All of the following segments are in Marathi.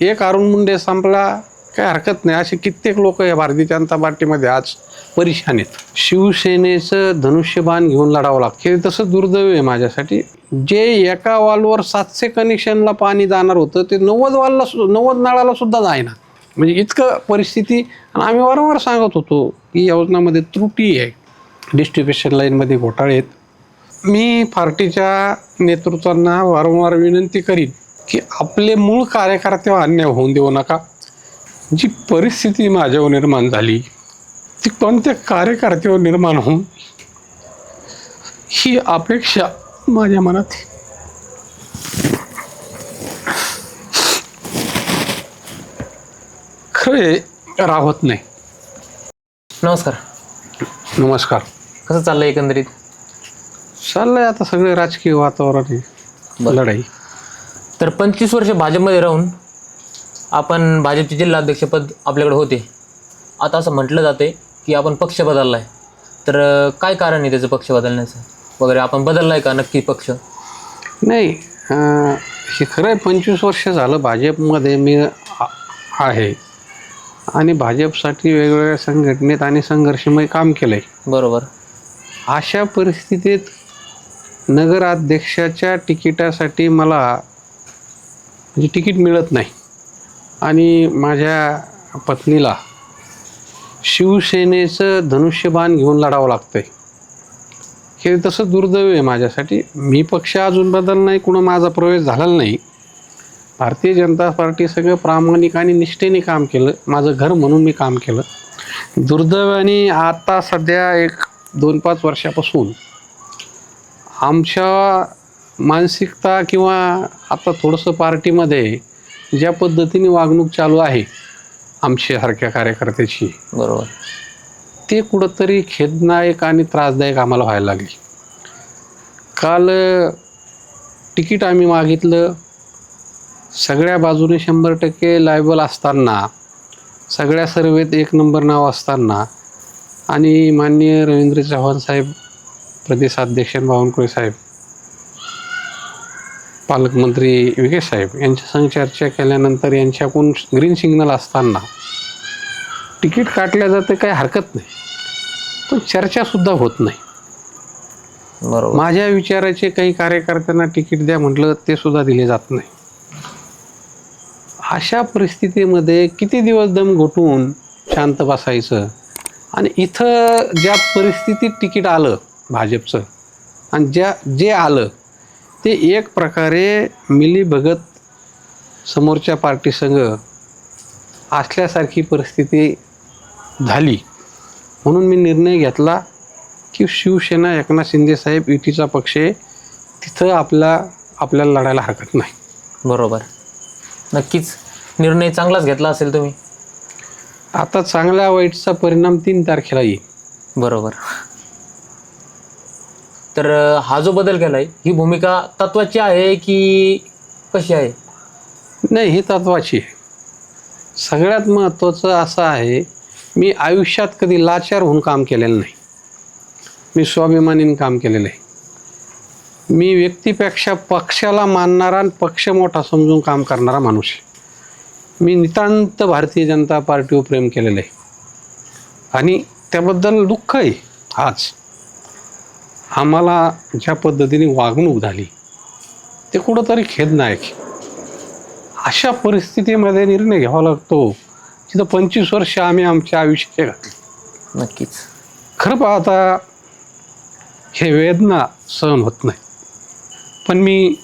एक अरुण मुंडे संपला काय हरकत नाही. असे कित्येक लोक या भारतीय जनता पार्टीमध्ये आज परेशान आहेत. शिवसेनेचं धनुष्यबाण घेऊन लढावं लागतं. हे तसं दुर्दैव आहे माझ्यासाठी. जे एका वालवर सातशे कनेक्शनला पाणी जाणार होतं ते नव्वद वालला सु- नव्वद नळाला सुद्धा जायना म्हणजे इतकं परिस्थिती आणि आम्ही वारंवार सांगत होतो की योजनामध्ये त्रुटी आहे. डिस्ट्रीब्युशन लाईनमध्ये घोटाळे आहेत. मी पार्टीच्या नेतृत्वांना वारंवार विनंती करीन की आपले मूळ कार्यकर्त्यावर अन्याय होऊन देऊ नका. जी परिस्थिती माझ्यावर निर्माण झाली ती कोणत्या कार्यकर्त्यावर निर्माण होऊन ही अपेक्षा माझ्या मनात. खरे राहत नाही. नमस्कार. नमस्कार. कसं चाललंय एकंदरीत? चाललंय आता सगळे राजकीय वातावरण आहे. लढाई. तर पंचवीस वर्ष भाजपमध्ये राहून आपण भाजपचे जिल्हाध्यक्षपद आपल्याकडे होते. आता असं म्हटलं जाते की आपण पक्ष बदलला आहे तर काय कारण आहे त्याचं पक्ष बदलण्याचं? वगैरे आपण बदलला आहे का नक्की पक्ष? नाही हे खरं आहे पंचवीस वर्ष झालं भाजपमध्ये मी आहे. आणि भाजपसाठी वेगवेगळ्या संघटनेत आणि संघर्षमय काम केलं आहे बरोबर. अशा परिस्थितीत नगराध्यक्षाच्या तिकिटासाठी मला म्हणजे तिकीट मिळत नाही. आणि माझ्या पत्नीला शिवसेनेचं धनुष्यबाण घेऊन लढावं लागतं आहे हे तसं दुर्दैव आहे माझ्यासाठी. मी पक्ष अजून बदल नाही कुणं माझा प्रवेश झालेला नाही. भारतीय जनता पार्टी सगळं प्रामाणिक आणि निष्ठेने काम केलं. माझं घर म्हणून मी काम केलं. दुर्दैवाने आता सध्या एक दोन पाच वर्षापासून आमच्या मानसिकता किंवा आता थोडंसं पार्टीमध्ये ज्या पद्धतीने वागणूक चालू आहे आमच्यासारख्या कार्यकर्त्याची बरोबर. ते कुठंतरी खेदनायक आणि त्रासदायक आम्हाला व्हायला लागली. काल तिकीट आम्ही मागितलं. सगळ्या बाजूने शंभर टक्के लायबल असताना सगळ्या सर्वेत एक नंबर नाव असताना आणि माननीय रवींद्र चव्हाण साहेब प्रदेशाध्यक्ष बावनकुळे साहेब पालकमंत्री विकेश साहेब यांच्या संग चर्चा केल्यानंतर यांच्याकडून ग्रीन सिग्नल असताना तिकीट काटल्या जाते काही हरकत नाही. पण चर्चासुद्धा होत नाही. बरोबर. माझ्या विचाराचे काही कार्यकर्त्यांना तिकीट द्या म्हटलं ते सुद्धा दिले जात नाही. अशा परिस्थितीमध्ये किती दिवस दम घोटून शांत बसायचं? आणि इथं ज्या परिस्थितीत तिकीट आलं भाजपचं आणि ज्या जे आलं ते एक प्रकारे मिलीभगत समोरच्या पार्टीसंग असल्यासारखी परिस्थिती झाली. म्हणून मी निर्णय घेतला की शिवसेना एकनाथ शिंदे साहेब युतीचा पक्ष आहे तिथं आपला आपल्याला लढायला हरकत नाही. बरोबर. नक्कीच. निर्णय चांगलाच घेतला असेल तुम्ही. आता चांगल्या वाईटचा परिणाम तीन तारखेला येईल. बरोबर. तर हा जो बदल केलाय ही भूमिका तत्वाची आहे की कशी आहे? नाही ही तत्वाची आहे. सगळ्यात महत्त्वाचं असं आहे मी आयुष्यात कधी लाचार होऊन काम केलेलं नाही. मी स्वाभिमानीने काम केलेलं आहे. मी व्यक्तीपेक्षा पक्षाला मानणारा आणि पक्ष मोठा समजून काम करणारा माणूस आहे. मी नितांत भारतीय जनता पार्टीवर प्रेम केलेलं आहे. आणि त्याबद्दल दुःख आहे आज. आम्हाला ज्या पद्धतीने वागणूक झाली ते कुठंतरी खेदनायक. अशा परिस्थितीमध्ये निर्णय घ्यावा लागतो तिथं पंचवीस वर्ष आम्ही आमच्या आयुष्याचे घातले. नक्कीच. खरं पाहता हे वेदना सहन होत नाही. पण मी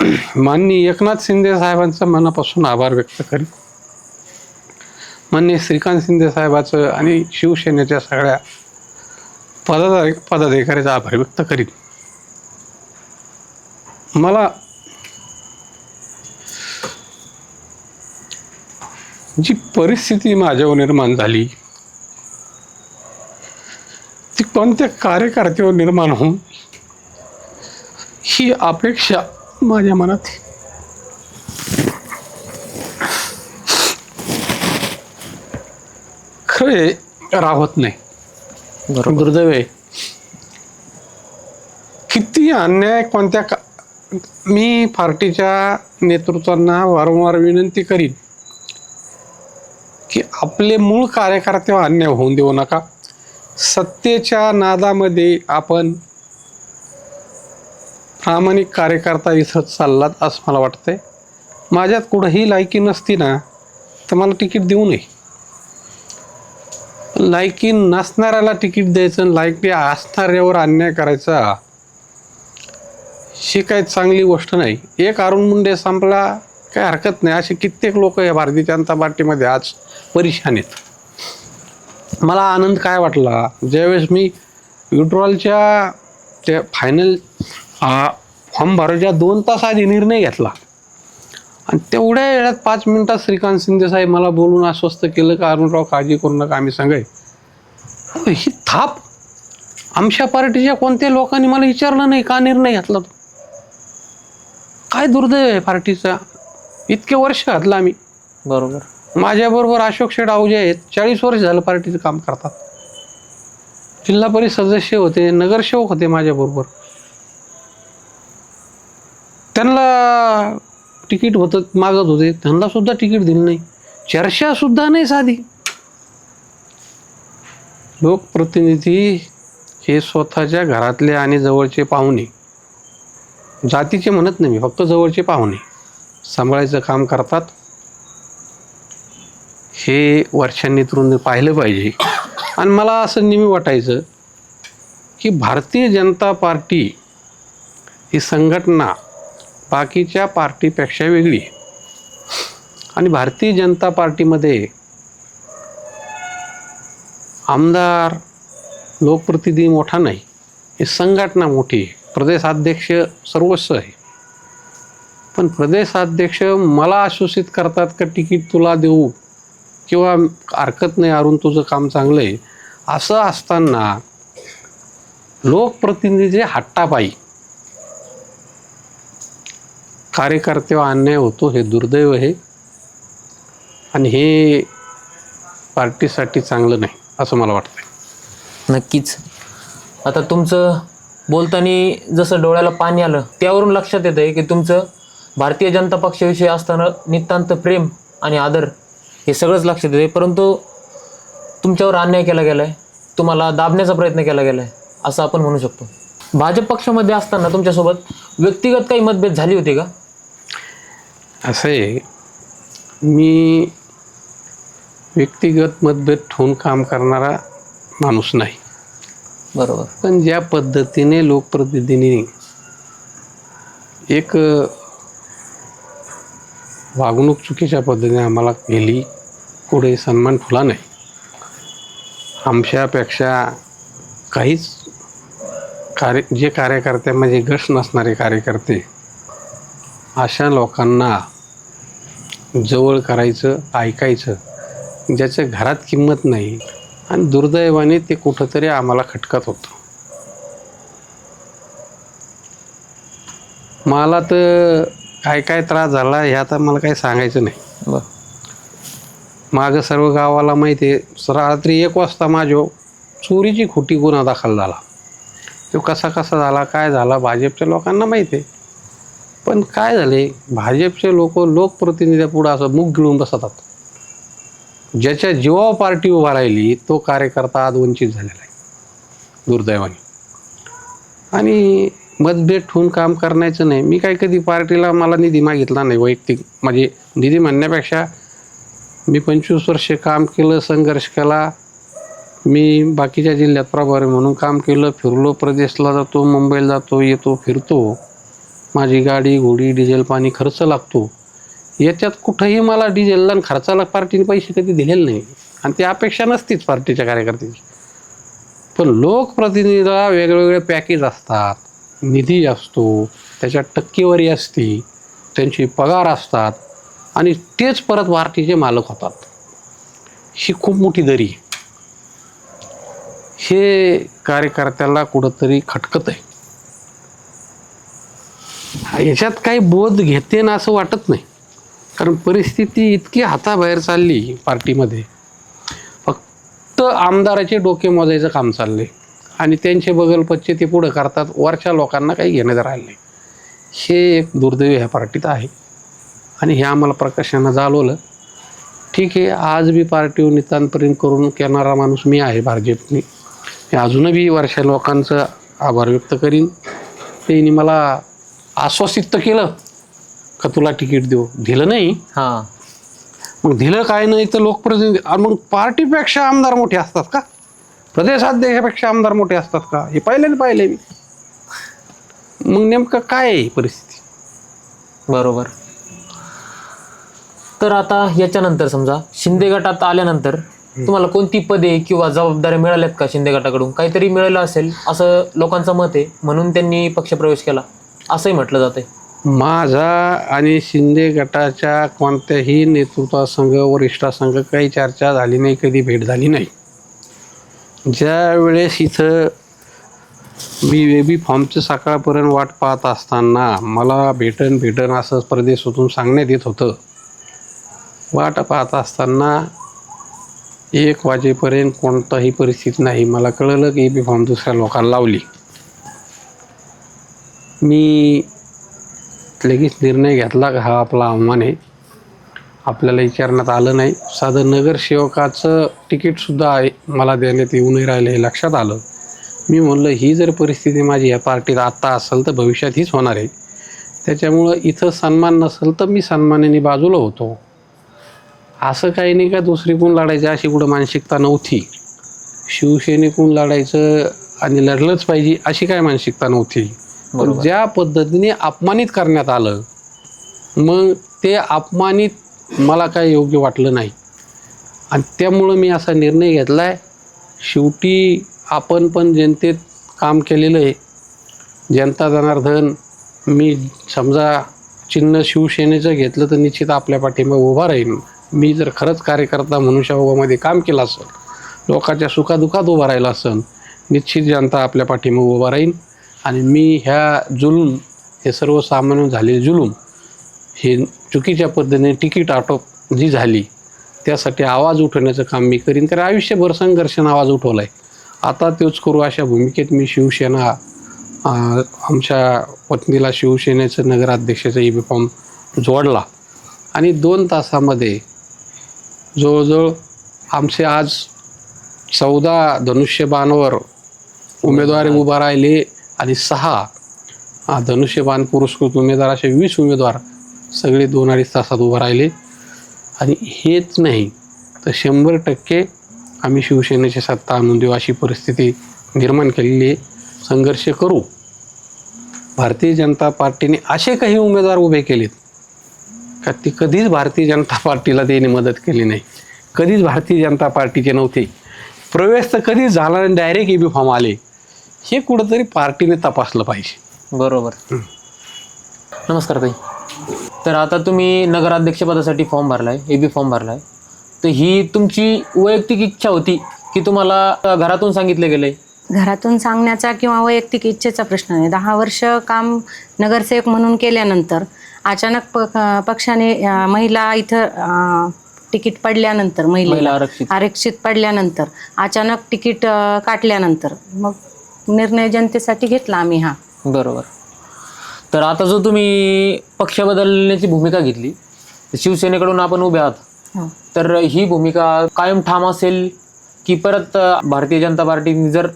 माननीय एकनाथ शिंदे साहेबांचं मनापासून आभार व्यक्त करीन. माननीय श्रीकांत शिंदे साहेबाचं आणि शिवसेनेच्या सगळ्या पदाधिकारी पदाधिकाऱ्याचा आभार व्यक्त करीन. मला जी परिस्थिती माझ्यावर निर्माण झाली ती कोणत्या कार्यकर्त्यावर निर्माण होऊन ही अपेक्षा माझ्या मनात खरे राहत नाही. बरोबर. दुर्दैव आहे. किती अन्याय कोणत्या का मी पार्टीच्या नेतृत्वांना वारंवार विनंती करीन की आपले मूळ कार्यकर्त्यावर अन्याय होऊन देऊ नका. सत्तेच्या नादामध्ये आपण प्रामाणिक कार्यकर्ता इथं चाललात असं मला वाटतंय. माझ्यात कुठंही लायकी नसती ना तर मला तिकीट देऊ नये. लायकी नसणाऱ्याला तिकीट द्यायचं आणि लायकी असणाऱ्यावर अन्याय करायचा ही काही चांगली गोष्ट नाही. एक अरुण मुंडे संपला काही हरकत नाही. असे कित्येक लोक या भारतीय जनता पार्टीमध्ये आज परेशान आहेत. मला आनंद काय वाटला ज्यावेळेस मी विड्रॉलच्या त्या फायनल फॉर्म भरायच्या दोन तास आधी निर्णय घेतला. आणि तेवढ्या वेळात पाच मिनिटात श्रीकांत शिंदे साहेब मला बोलून आश्वस्त केलं का अरुणराव काळजी करू नका आम्ही सांगाय. ही थाप. आमच्या पार्टीच्या कोणत्या लोकांनी मला विचारलं नाही का निर्णय घेतला तो? काय दुर्दैव आहे पार्टीचा? इतके वर्ष घातलं आम्ही. बरोबर. माझ्याबरोबर अशोक शेठ जे आहेत चाळीस वर्ष झालं पार्टीचं काम करतात. जिल्हा परिषद सदस्य होते नगरसेवक होते माझ्याबरोबर. त्यांना तिकीट होतं मागत होते. त्यांना सुद्धा तिकीट दिलं नाही. चर्चा सुद्धा नाही साधी. लोकप्रतिनिधी हे स्वतःच्या घरातले आणि जवळचे पाहुणे. जातीचे म्हणत नाही मी फक्त जवळचे पाहुणे. सांभाळायचं काम करतात. हे वर्षांनी तरुण पाहिलं पाहिजे. आणि मला असं नेहमी वाटायचं की भारतीय जनता पार्टी ही संघटना बाकीच्या पार्टीपेक्षा वेगळी आणि भारतीय जनता पार्टीमध्ये आमदार लोकप्रतिनिधी मोठा नाही ही संघटना मोठी आहे. प्रदेशाध्यक्ष सर्वस्व आहे. पण प्रदेशाध्यक्ष मला आश्वासित करतात का तिकीट तुला देऊ किंवा हरकत नाही अरुण तुझं काम चांगलं आहे. असं असताना लोकप्रतिनिधी हट्टापायी कार्यकर्त्यावर अन्याय होतो हे दुर्दैव आहे. आणि हे पार्टीसाठी चांगलं नाही असं मला वाटतं नक्कीच. आता तुमचं बोलताना जसं डोळ्याला पाणी आलं त्यावरून लक्षात येतं आहे की तुमचं भारतीय जनता पक्षाविषयी असताना नितांत प्रेम आणि आदर हे सगळंच लक्षात येते परंतु तुमच्यावर अन्याय केला गेला आहे तुम्हाला दाबण्याचा प्रयत्न केला गेला आहे असं आपण म्हणू शकतो. भाजप पक्षामध्ये असताना तुमच्यासोबत व्यक्तिगत काही मतभेद झाली होती का? असं आहे मी व्यक्तिगत मतभेद ठेवून काम करणारा माणूस नाही. बरोबर. पण ज्या पद्धतीने लोकप्रतिनिधींनी एक वागणूक चुकीच्या पद्धतीने आम्हाला केली पुढे सन्मान ठेवला नाही. आमच्यापेक्षा काहीच कार्य जे कार्यकर्त्यामध्ये गश नसणारे कार्यकर्ते अशा लोकांना जवळ करायचं ऐकायचं ज्याच्या घरात किंमत नाही आणि दुर्दैवाने ते कुठंतरी आम्हाला खटकत होतं. मला तर काय काय त्रास झाला हे आता मला काही सांगायचं नाही. मागं सर्व गावाला माहिती आहे रात्री एक वाजता माझ्या चोरीची खोटी गुन्हा दाखल झाला. तो कसा कसा झाला काय झाला भाजपच्या लोकांना माहिती आहे. पण काय झाले? भाजपचे लोक लोकप्रतिनिध्यापुढं असं मुख गिळून बसतात. ज्याच्या जीवावर पार्टी उभा राहिली तो कार्यकर्ता आज वंचित झालेला आहे. दुर्दैवाने. आणि मतभेद ठेवून काम करण्याचं नाही. मी काही कधी पार्टीला मला निधी मागितला नाही वैयक्तिक. म्हणजे निधी म्हणण्यापेक्षा मी पंचवीस वर्ष काम केलं संघर्ष केला. मी बाकीच्या जिल्ह्यात प्रभारी म्हणून काम केलं. फिरलो प्रदेशला जातो मुंबईला जातो येतो फिरतो. माझी गाडी घोडी डिझेल पाणी खर्च लागतो. याच्यात कुठंही मला डिझेलला आणि खर्चाला पार्टीने पैसे कधी दिलेले नाही. आणि ती अपेक्षा नसतीच पार्टीच्या कार्यकर्त्यांची. पण लोकप्रतिनिधीला वेगवेगळे पॅकेज असतात. निधी असतो. त्याच्यात टक्केवारी असते. त्यांची पगार असतात. आणि तेच परत पार्टीचे मालक होतात. ही खूप मोठी दरी. हे कार्यकर्त्याला कुठंतरी खटकत आहे याच्यात काही बोध घेते ना असं वाटत नाही. कारण परिस्थिती इतकी हाताबाहेर चालली पार्टीमध्ये. फक्त आमदाराचे डोके मोजायचं काम चाललंय. आणि त्यांचे बगलपच्चे ते पुढं करतात. वरच्या लोकांना काही घेण्यात राहिलं हे एक दुर्दैव ह्या पार्टीत आहे. आणि हे आम्हाला प्रकाशानं जाणवलं. ठीक आहे आज बी पार्टी नितांतपर्यंत करून करणारा माणूस मी आहे भाजपनी. मी अजूनही वर्षा लोकांचं आभार व्यक्त करीन. त्यांनी मला आश्वासित तर केलं का तुला तिकीट देऊ? दिलं नाही. हां. मग दिलं काय नाही तर लोकप्रतिनिधी मग पार्टीपेक्षा आमदार मोठे असतात का? प्रदेशाध्यक्षापेक्षा आमदार मोठे असतात का? हे पाहिलं पाहिले मी. मग नेमकं काय आहे ही परिस्थिती? बरोबर. तर आता याच्यानंतर समजा शिंदे गटात आल्यानंतर तुम्हाला कोणती पदे किंवा जबाबदाऱ्या मिळाल्यात का शिंदे गटाकडून? काहीतरी मिळालं असेल असं लोकांचं मत आहे म्हणून त्यांनी पक्षप्रवेश केला. असंही म्हटलं जाते माझा आणि शिंदे गटाच्या कोणत्याही नेतृत्वासंघ वरिष्ठासंघ काही चर्चा झाली नाही कधी भेट झाली नाही. ज्या वेळेस इथं मी बी फॉर्मचं सकाळपर्यंत वाट पाहत असताना मला भेटन भेटन असं परदेशातून सांगण्यात येत होतं. वाट पाहत असताना एक वाजेपर्यंत कोणताही परिस्थिती नाही. मला कळलं की बी फॉर्म दुसऱ्या लोकांना लावली. मी लगेच निर्णय घेतला का हा आपला अवमान आहे. आपल्याला विचारण्यात आलं नाही. साधं नगरसेवकाचं तिकीटसुद्धा आहे मला देण्यात येऊ नाही राहिलं हे लक्षात आलं. मी म्हणलं ही जर परिस्थिती माझी या पार्टीत आत्ता असेल तर भविष्यात हीच होणार आहे. त्याच्यामुळं इथं सन्मान नसेल तर मी सन्मानाने बाजूला होतो. असं काही नाही का दुसरी कोण लढायचं? अशी कुठं मानसिकता नव्हती. शिवसेनेकून लढायचं आणि लढलंच पाहिजे अशी काय मानसिकता नव्हती? पण ज्या पद्धतीने अपमानित करण्यात आलं मग ते अपमानित मला काय योग्य वाटलं नाही. आणि त्यामुळं मी असा निर्णय घेतला आहे शेवटी आपण पण जनतेत काम केलेलं आहे. जनता जनार्दन मी समजा चिन्ह शिवसेनेचं घेतलं तर निश्चित आपल्या पाठिंबा उभा राहीन मी जर खरंच कार्यकर्ता मनुष्यभावामध्ये काम केलं असेल लोकांच्या सुखादुखात उभा राहिला असेल निश्चित जनता आपल्या पाठिंबा उभा राहीन आणि मी ह्या जुलूम हे सर्वसामान्य झालेले जुलूम हे चुकीच्या पद्धतीने तिकीट आटोप जी झाली त्यासाठी आवाज उठवण्याचं काम मी करीन. कारण आयुष्यभर संघर्षानं आवाज उठवला आहे आता तोच करू अशा भूमिकेत मी शिवसेना आमच्या पत्नीला शिवसेनेचं नगराध्यक्षाचा ई फॉर्म जोडला. आणि दोन तासामध्ये जवळजवळ आमचे आज चौदा धनुष्यबाणवर उमेदवार उभा राहिले. आणि सहा धनुष्यबाण पुरस्कृत उमेदवार असे वीस उमेदवार सगळे दोन अडीच तासात उभं राहिले. आणि हेच नाही तर शंभर टक्के आम्ही शिवसेनेची सत्ता आणून देऊ अशी परिस्थिती निर्माण केलेली आहे. संघर्ष करू. भारतीय जनता पार्टीने असे काही उमेदवार उभे केलेत का ती कधीच भारतीय जनता पार्टीला देणे मदत केली नाही. कधीच भारतीय जनता पार्टीचे नव्हते. प्रवेश तर कधीच झाला नाही डायरेक्ट ई बी फॉर्म आले. हे कुठंतरी पार्टीने तपासलं पाहिजे. बरोबर. नमस्कार ताई. तर आता तुम्ही नगराध्यक्षपदासाठी फॉर्म भरलाय ए बी फॉर्म भरलाय. तर ही तुमची वैयक्तिक इच्छा होती की तुम्हाला अ, घरातून सांगितलं गेलंय? घरातून सांगण्याचा किंवा वैयक्तिक इच्छेचा प्रश्न नाही. दहा वर्ष काम नगरसेवक म्हणून केल्यानंतर अचानक प पक्षाने अं, महिला इथं अं, तिकीट पडल्यानंतर महिला महिला आरक्षित. आरक्षित पडल्यानंतर अचानक तिकीट अं, काटल्यानंतर मग निर्णय जनतेसाठी घेतला आम्ही हा. बरोबर. तर आता जो तुम्ही पक्ष बदलण्याची भूमिका घेतली तर शिवसेनेकडून आपण उभे आहात. हो. तर ही भूमिका कायम ठाम असेल की परत भारतीय जनता पार्टीने जर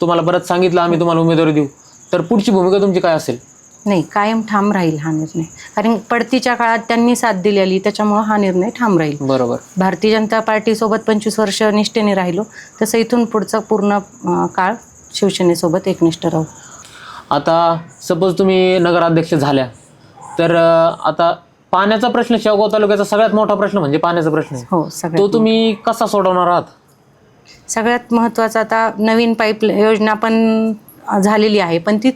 तुम्हाला परत सांगितलं आम्ही तुम्हाला उमेदवारी देऊ तर पुढची भूमिका तुमची काय असेल? नाही कायम ठाम राहील हा निर्णय. कारण पडतीच्या काळात त्यांनी साथ दिलेली त्याच्यामुळं हा निर्णय ठाम राहील. बरोबर. भारतीय जनता पार्टीसोबत पंचवीस वर्ष निष्ठेने राहिलो तसं इथून पुढचा पूर्ण अं, काळ शिवसेनेसोबत एकनिष्ठ राहू. आता सपोज तुम्ही नगराध्यक्ष झाल्या तर अ, आता पाण्याचा प्रश्न शेवगाव तालुक्याचा सगळ्यात मोठा प्रश्न म्हणजे पाण्याचा प्रश्न आहे. हो तो सगळ्यात तुम्ही कसा सोडवणार आहात? सगळ्यात महत्त्वाचं आता नवीन पाईप योजना पण झालेली आहे पण ती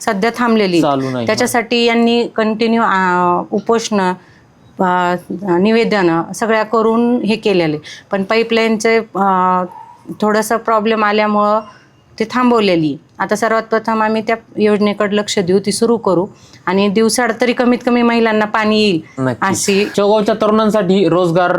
सध्या थांबलेली चालू नाही. त्याच्यासाठी यांनी कंटिन्यू उपोषण निवेदन सगळ्या करून हे केलेले. पण पाईपलाईनचे थोडंसं प्रॉब्लेम आल्यामुळं ते थांबवलेली. आता सर्वात प्रथम आम्ही त्या योजनेकडे लक्ष देऊ ती सुरू करू. आणि दिवसाड तरी कमीत कमी महिलांना पाणी येईल नक्की अशी शेवगावच्या तरुणांसाठी रोजगार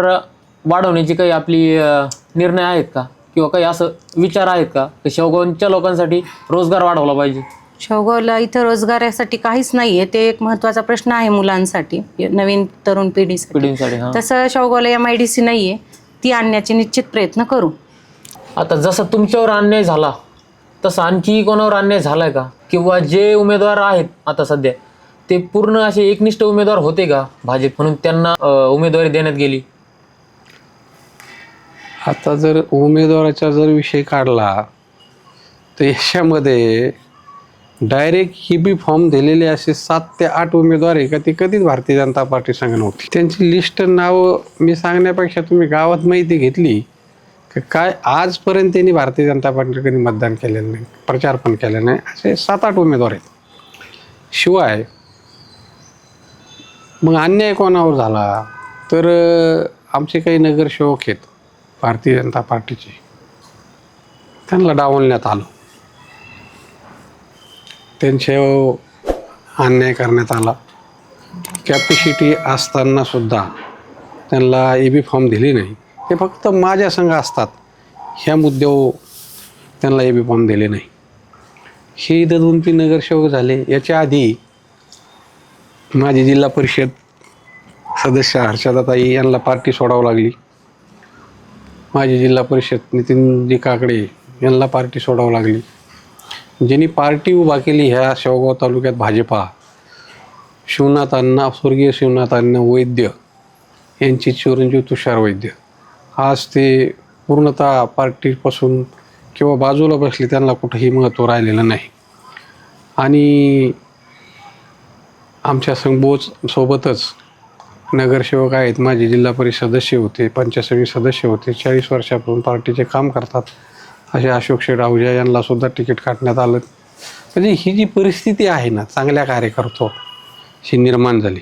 वाढवण्याची काही आपली अ, निर्णय आहेत का? किंवा काही असं विचार आहेत का? की शेवगावच्या लोकांसाठी रोजगार वाढवला पाहिजे? शेवगावला इथं रोजगारासाठी काहीच नाही आहे ते एक महत्त्वाचा प्रश्न आहे मुलांसाठी नवीन तरुण पिढीसाठी. पिढींसाठी हां. तसं शेवगावला एम आय डी सी नाही आहे ती आणण्याचे निश्चित प्रयत्न करू. आता जसा तुमच्यावर अन्याय झाला तसं आणखी कोणावर अन्याय झालाय का? किंवा जे उमेदवार आहेत आता सध्या ते पूर्ण असे एकनिष्ठ उमेदवार होते का भाजप म्हणून? त्यांना उमेदवारी देण्यात गेली? आता जर उमेदवाराचा जर विषय काढला तर याच्यामध्ये डायरेक्ट ही बी फॉर्म दिलेले असे सात ते आठ उमेदवार आहे का? ते कधीच भारतीय जनता पार्टी सांगणं होती त्यांची लिस्ट नावं मी सांगण्यापेक्षा तुम्ही गावात माहिती घेतली काय आजपर्यंत त्यांनी भारतीय जनता पार्टी कधी मतदान केलेलं नाही प्रचार पण केला नाही. असे सात आठ उमेदवार आहेत. शिवाय मग अन्याय कोणावर झाला? तर आमचे काही नगरसेवक आहेत भारतीय जनता पार्टीचे. त्यांना डावलण्यात आलं. त्यांचे अन्याय करण्यात आला. कॅपॅसिटी असताना सुद्धा त्यांना ई बी फॉर्म दिली नाही. ते फक्त माझ्या संघ असतात. ह्या मुद्द्यावर त्यांना ए बी फॉर्म दिले नाही. हे इथं दोन तीन नगरसेवक झाले. याच्या आधी माझी जिल्हा परिषद सदस्य हर्षदाताई यांना पार्टी सोडावं लागली. माझी जिल्हा परिषद नितीनजी काकडे यांना पार्टी सोडावं लागली. ज्यांनी पार्टी उभा केली ह्या शेवगाव तालुक्यात भाजपा शिवनाथांना स्वर्गीय शिवनाथांना वैद्य यांची चिरंजीव तुषार वैद्य. आज ते पूर्णतः पार्टीपासून किंवा बाजूला बसले त्यांना कुठंही महत्त्व राहिलेलं नाही. आणि आमच्या संबोच सोबतच नगरसेवक आहेत माझे जिल्हा परिषद सदस्य होते पंचायत सदस्य होते चाळीस वर्षापासून पार्टीचे काम करतात. असे अशोक शेठ आहुजा यांनासुद्धा तिकीट काढण्यात आलं. म्हणजे ही जी परिस्थिती आहे ना चांगल्या कार्यकर्तो ही निर्माण झाली.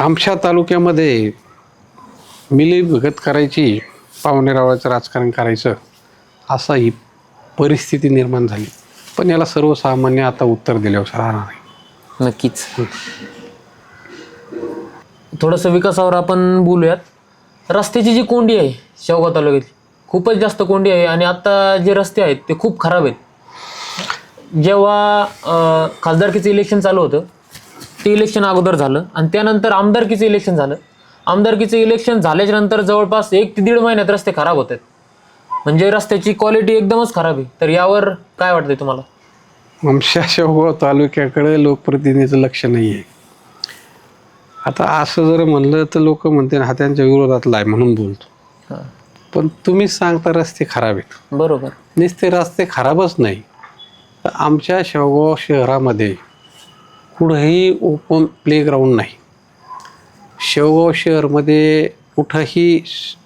आमच्या तालुक्यामध्ये मिलीभगत करायची पावणेरावाचं राजकारण करायचं असा ही परिस्थिती निर्माण झाली. पण याला सर्वसामान्य आता उत्तर दिल्यावर राहणार नाही. नक्कीच. थोडंसं विकासावर आपण बोलूयात. रस्त्याची जी कोंडी आहे शेवगाव तालुक्यातली खूपच जास्त कोंडी आहे आणि आता जे रस्ते आहेत ते खूप खराब आहेत. जेव्हा अं, खासदारकीचं इलेक्शन चालू होतं ते इलेक्शन अगोदर झालं आणि त्यानंतर आमदारकीचं इलेक्शन झालं. आमदारकीचं इलेक्शन झाल्याच्यानंतर जवळपास एक ते दीड महिन्यात रस्ते खराब होत आहेत म्हणजे रस्त्याची क्वालिटी एकदमच खराब आहे. तर यावर काय वाटतंय तुम्हाला? आमच्या शेवगाव तालुक्याकडे लोकप्रतिनिधीचं लक्ष नाही आहे आता असं जर म्हणलं तर लोक म्हणते हा त्यांच्या विरोधातला आहे म्हणून बोलतो. हां. पण तुम्हीच सांगता रस्ते खराब आहेत. बरोबर. नुसते रस्ते खराबच नाही. तर आमच्या शेवगाव शहरामध्ये कुठंही ओपन प्लेग्राऊंड नाही. शेवगाव शहरमध्ये कुठंही श-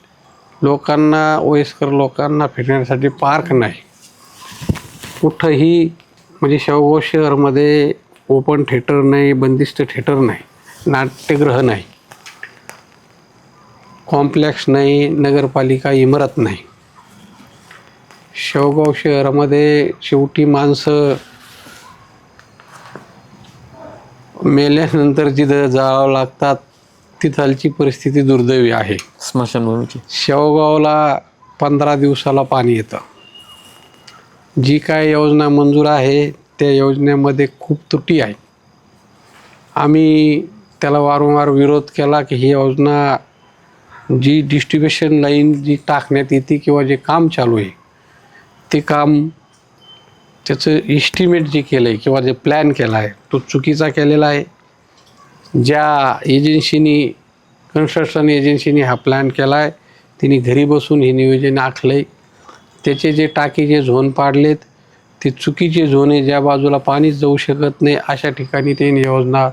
लोकांना वयस्कर लोकांना फिरण्यासाठी पार्क नाही. कुठंही म्हणजे शेवगाव शहरमध्ये ओपन थिएटर नाही बंदिस्त थिएटर नाही नाट्यगृह नाही कॉम्प्लेक्स नाही नगरपालिका इमारत नाही. शेवगाव शहरामध्ये शेवटी माणसं मेल्यानंतर जिथं जावं लागतात तिथलची परिस्थिती दुर्दैवी आहे. स्मशानभूमीची. शेवगावला पंधरा दिवसाला पाणी येतं. जी काय योजना मंजूर आहे त्या योजनेमध्ये खूप त्रुटी आहे. आम्ही त्याला वारंवार विरोध केला की ही योजना जी डिस्ट्रीब्युशन लाईन जी टाकण्यात येते किंवा जे काम चालू आहे ते काम त्याचं इस्टिमेट जे केलं आहे किंवा जे प्लॅन केला आहे तो चुकीचा केलेला आहे. ज्या एजन्सीनी कन्स्ट्रक्शन एजन्सीनी हा प्लॅन केला आहे तिने घरी बसून हे नियोजन आखलं आहे त्याचे जे टाकीचे झोन पाडलेत ते चुकीचे झोन आहे ज्या बाजूला पाणीच जाऊ शकत नाही अशा ठिकाणी ते योजना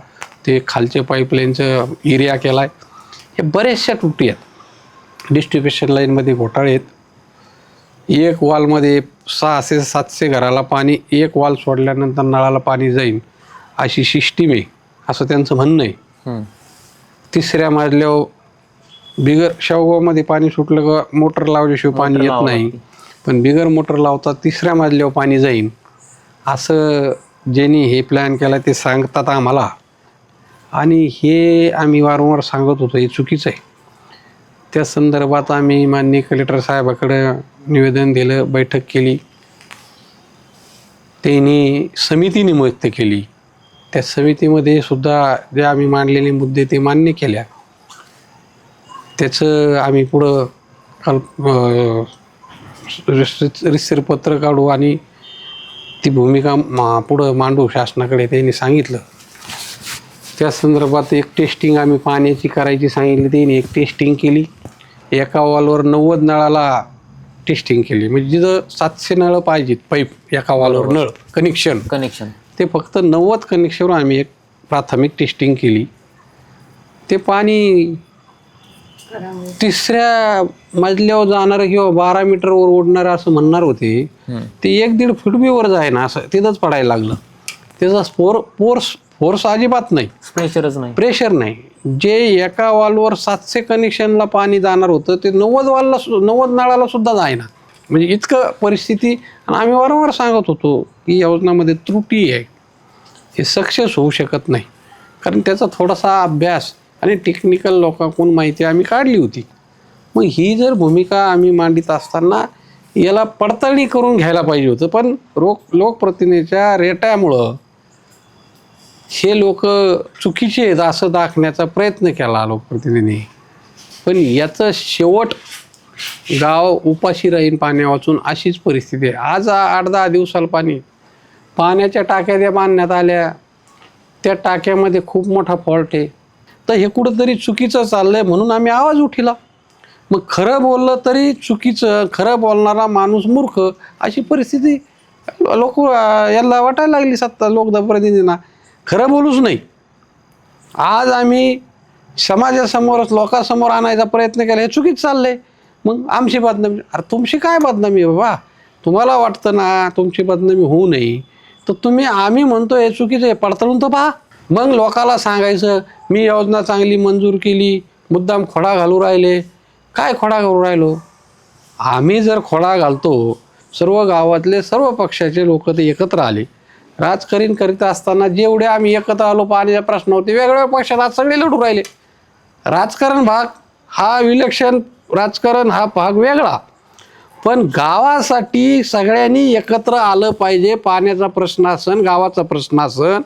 ते खालचे पाईपलाईनचं एरिया केला आहे हे बऱ्याचशा त्रुटी आहेत. डिस्ट्रीब्युशन लाईनमध्ये घोटाळे आहेत. एक वॉलमध्ये सहाशे सातशे घराला पाणी एक वॉल सोडल्यानंतर नळाला पाणी जाईल अशी सिस्टीम आहे. असं त्यांचं म्हणणं आहे. तिसऱ्या मजल्यावर बिगर शेवगावमध्ये पाणी सुटलं का मोटर लावल्याशिवाय पाणी येत नाही. पण बिगर मोटर लावता तिसऱ्या मजल्यावर पाणी जाईल असं ज्यांनी हे प्लॅन केला ते सांगतात आम्हाला. आणि हे आम्ही वारंवार सांगत होतो हे चुकीचं आहे. त्या संदर्भात आम्ही माननीय कलेक्टर साहेबाकडं निवेदन दिलं बैठक केली. त्यांनी समिती नियुक्त केली. त्या समितीमध्ये सुद्धा जे आम्ही मांडलेले मुद्दे ते मान्य केल्या. त्याचं आम्ही पुढं कल्प रिसर पत्र काढू आणि ती भूमिका मा पुढं मांडू शासनाकडे त्यांनी सांगितलं. त्या संदर्भात एक टेस्टिंग आम्ही पाण्याची करायची सांगितली त्यांनी एक टेस्टिंग केली. एका वॉलवर नव्वद नळाला टेस्टिंग केली. म्हणजे जिथं सातशे नळं पाहिजेत पाईप एका वॉलवर नळ कनेक्शन कनेक्शन ते फक्त नव्वद कनेक्शनवर आम्ही एक प्राथमिक टेस्टिंग केली. ते पाणी तिसऱ्या मजल्यावर जाणारं किंवा बारा मीटरवर ओढणारं असं म्हणणार होते ते एक दीड फूट बी वर जाय ना असं तिथंच पडायला लागलं. त्याचा स्पोर फोर्स फोर्स अजिबात नाही. प्रेशरच नाही. प्रेशर नाही. जे एका वालवर सातशे कनेक्शनला पाणी जाणार होतं ते नव्वद वालला नव्वद नळाला सुद्धा जायना. म्हणजे इतकं परिस्थिती आणि आम्ही वारंवार सांगत होतो की योजनामध्ये त्रुटी आहे. हे सक्सेस होऊ शकत नाही. कारण त्याचा थोडासा अभ्यास आणि टेक्निकल लोकांकडून माहिती आम्ही काढली होती. मग ही जर भूमिका आम्ही मांडित असताना याला पडताळणी करून घ्यायला पाहिजे होतं. पण लोक लोकप्रतिनिधीच्या रेट्यामुळं हे लोक चुकीचे आहेत असं दाखण्याचा प्रयत्न केला लोकप्रतिनिधी पण याचं शेवट गाव उपाशी राहीन पाण्या वाचून अशीच परिस्थिती आहे. आज आठ दहा दिवसाला पाणी पाण्याच्या टाक्या त्या बांधण्यात आल्या. त्या टाक्यामध्ये खूप मोठा फॉल्ट आहे. तर हे कुठंतरी चुकीचं चाललं आहे म्हणून आम्ही आवाज उठिला. मग खरं बोललं तरी चुकीचं खरं बोलणारा माणूस मूर्ख अशी परिस्थिती लोक याला वाटायला लागली सत्ता लोकप्रतिनिधींना खरं बोलूच नाही. आज आम्ही समाजासमोरच लोकांसमोर आणायचा प्रयत्न केला. हे चुकीच आहे मग आमची बदनामी अरे तुमची काय बदनामी आहे बाबा? तुम्हाला वाटतं ना तुमची बदनामी होऊ नये. तर तुम्ही आम्ही म्हणतो हे चुकीचं आहे पडताळून तर पहा. मग लोकाला सांगायचं मी योजना चांगली मंजूर केली मुद्दाम खोडा घालू राहिले. काय खोडा घालू राहिलो? आम्ही जर खोडा घालतो सर्व गावातले सर्व पक्षाचे लोक ते एकत्र आले. राजकारण करीत असताना जेवढे आम्ही एकत्र आलो पाण्याच्या प्रश्नावरती वेगवेगळ्या पक्षात आज सगळे लढू राहिले. राजकारण भाग हा विलक्षण राजकारण हा भाग वेगळा. पण गावासाठी सगळ्यांनी एकत्र आलं पाहिजे. पाण्याचा प्रश्न असन गावाचा प्रश्न असन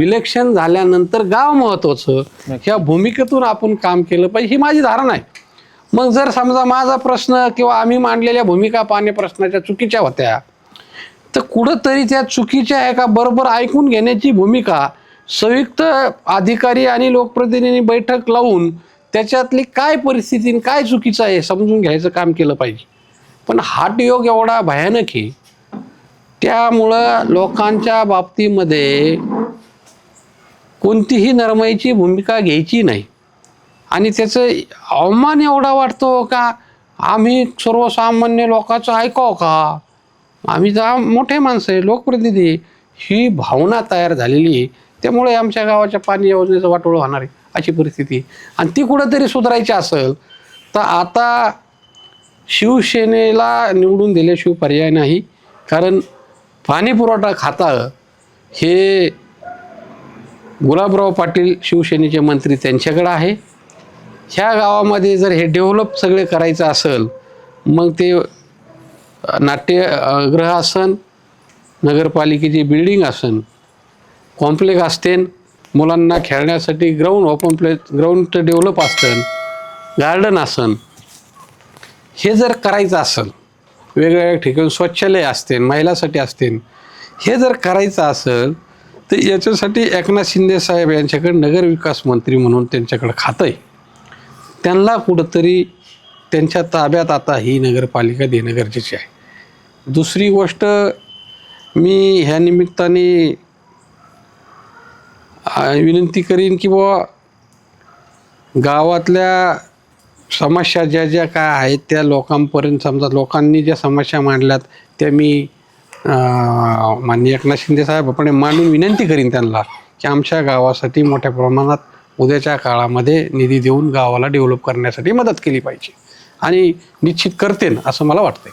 इलेक्शन झाल्यानंतर गाव महत्वाचं. ह्या भूमिकेतून आपण काम केलं पाहिजे ही माझी धारणा आहे. मग जर समजा माझा प्रश्न किंवा आम्ही मांडलेल्या भूमिका पाणी प्रश्नाच्या चुकीच्या होत्या तर कुठंतरी त्या चुकीच्या एका बरोबर ऐकून घेण्याची भूमिका संयुक्त अधिकारी आणि लोकप्रतिनिधी बैठक लावून त्याच्यातली काय परिस्थिती आणि काय चुकीचं आहे समजून घ्यायचं काम केलं पाहिजे. पण हाटयोग एवढा भयानक आहे. त्यामुळं लोकांच्या बाबतीमध्ये कोणतीही नरमाईची भूमिका घ्यायची नाही. आणि त्याचं अवमान एवढा वाटतो का? आम्ही सर्वसामान्य लोकांचं ऐकावं का? आम्ही जा मोठे माणसं आहे लोकप्रतिनिधी ही भावना तयार झालेली आहे. त्यामुळे आमच्या गावाच्या पाणी योजनेचं वाटोळ होणार आहे. अशी परिस्थिती. आणि ती कुठंतरी सुधारायची असेल तर आता शिवसेनेला निवडून दिल्याशिवाय पर्याय नाही. कारण पाणी पुरवठा हे गुलाबराव पाटील शिवसेनेचे मंत्री त्यांच्याकडं आहे. ह्या गावामध्ये जर हे डेव्हलप सगळे करायचं असेल मग ते नाट्यगृह असन नगरपालिकेची बिल्डिंग असन कॉम्प्लेक्स असतेन मुलांना खेळण्यासाठी ground open play ground develop असतं. गार्डन असन. हे जर करायचं असेल वेगवेगळ्या ठिकाणी स्वच्छालय असतील महिलासाठी असतील हे जर करायचं असेल तर याच्यासाठी एकनाथ शिंदे साहेब यांच्याकडे नगरविकास मंत्री म्हणून त्यांच्याकडे खातं आहे. त्यांना कुठंतरी त्यांच्या ताब्यात आता ही नगरपालिका देणं गरजेचे आहे. दुसरी गोष्ट मी ह्या निमित्ताने विनंती करीन की बुवा गावातल्या समस्या ज्या ज्या काय आहेत त्या लोकांपर्यंत समजा लोकांनी ज्या समस्या मांडल्यात त्या मी माननीय एकनाथ शिंदे साहेबांकडे मांडून विनंती करीन त्यांना की आमच्या गावासाठी मोठ्या प्रमाणात उद्याच्या काळामध्ये निधी देऊन गावाला डेव्हलप करण्यासाठी मदत केली पाहिजे. आणि निश्चित करते असं मला वाटतंय.